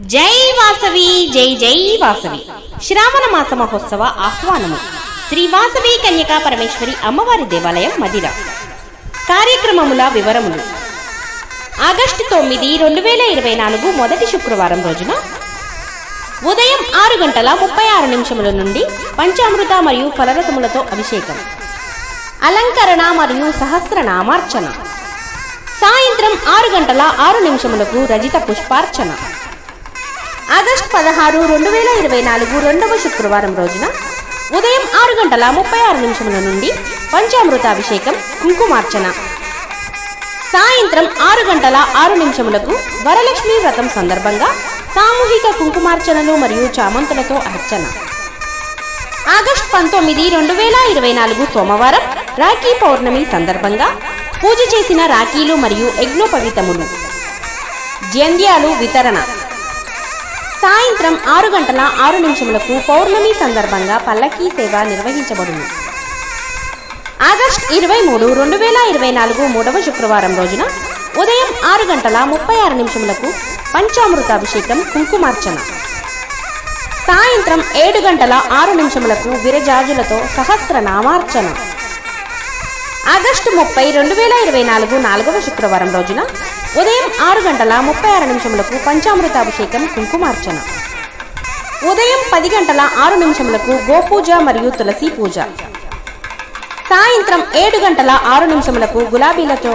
జై వాసవి జై జై వాసవి. శ్రావణ మాస మహోత్సవ ఆహ్వానము. శ్రీ వాసవి కన్యకా పరమేశ్వరి అమ్మవారి దేవాలయం మదిర. కార్యక్రమముల వివరములు. ఆగస్టు తొమ్మిది రెండు వేల ఇరవై నాలుగు మొదటి శుక్రవారం రోజున ఉదయం ఆరు గంటల ముప్పై ఆరు నిమిషముల నుండి పంచామృత మరియు ఫలరసములతో అభిషేకం. అలంకరణ మరియు సహస్రనామార్చన సాయంత్రం ఆరు గంటల ఆరు నిమిషములకు రజిత పుష్పార్చన. ఆగస్టు పదహారు రెండు వేల ఇరవై నాలుగు రెండవ శుక్రవారం రోజున ఉదయం ఆరు గంటల ముప్పై ఆరు నిమిషముల నుండి పంచామృతాభిషేకం కుంకుమార్చన. సాయంత్రం ఆరు గంటల ఆరు నిమిషములకు వరలక్ష్మి వ్రతం సందర్భంగా సామూహిక కుంకుమార్చనలు మరియు చామంతులతో అర్చన. ఆగస్టు పంతొమ్మిది రెండు వేల ఇరవై నాలుగు సోమవారం రాఖీ పౌర్ణమి సందర్భంగా పూజ చేసిన రాఖీలు మరియు యజ్ఞోపవితములు జంధ్యాలు వితరణ. సాయంత్రం ఆరు గంటల ఆరు నిమిషములకు పౌర్ణమి సందర్భంగా పల్లకీ సేవ నిర్వహించబడును. ఆగస్ట్ ఇరవై మూడు రెండు వేల ఇరవై నాలుగు మూడవ శుక్రవారం రోజున ఉదయం ఆరు గంటల ముప్పై ఆరు నిమిషములకు పంచామృతాభిషేకం కుంకుమార్చన. సాయంత్రం ఏడు గంటల ఆరు నిమిషములకు విరజాజులతో సహస్రనామార్చన. ఆగస్టు ముప్పై రెండు వేల ఇరవై నాలుగు నాలుగవ శుక్రవారం రోజున ఉదయం ఆరు గంటల ముప్పై ఆరు నిమిషములకు పంచామృతాభిషేకం కుంకుమార్చన. ఉదయం పది గంటల ఆరు నిమిషములకు గోపూజ మరియు తులసి పూజ. సాయంత్రం ఏడు గంటల ఆరు నిమిషములకు గులాబీలతో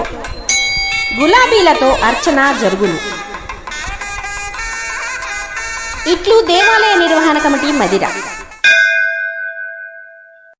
గులాబీలతో అర్చన జరుగును. ఇట్లు దేవాలయ నిర్వహణ కమిటీ మదిర.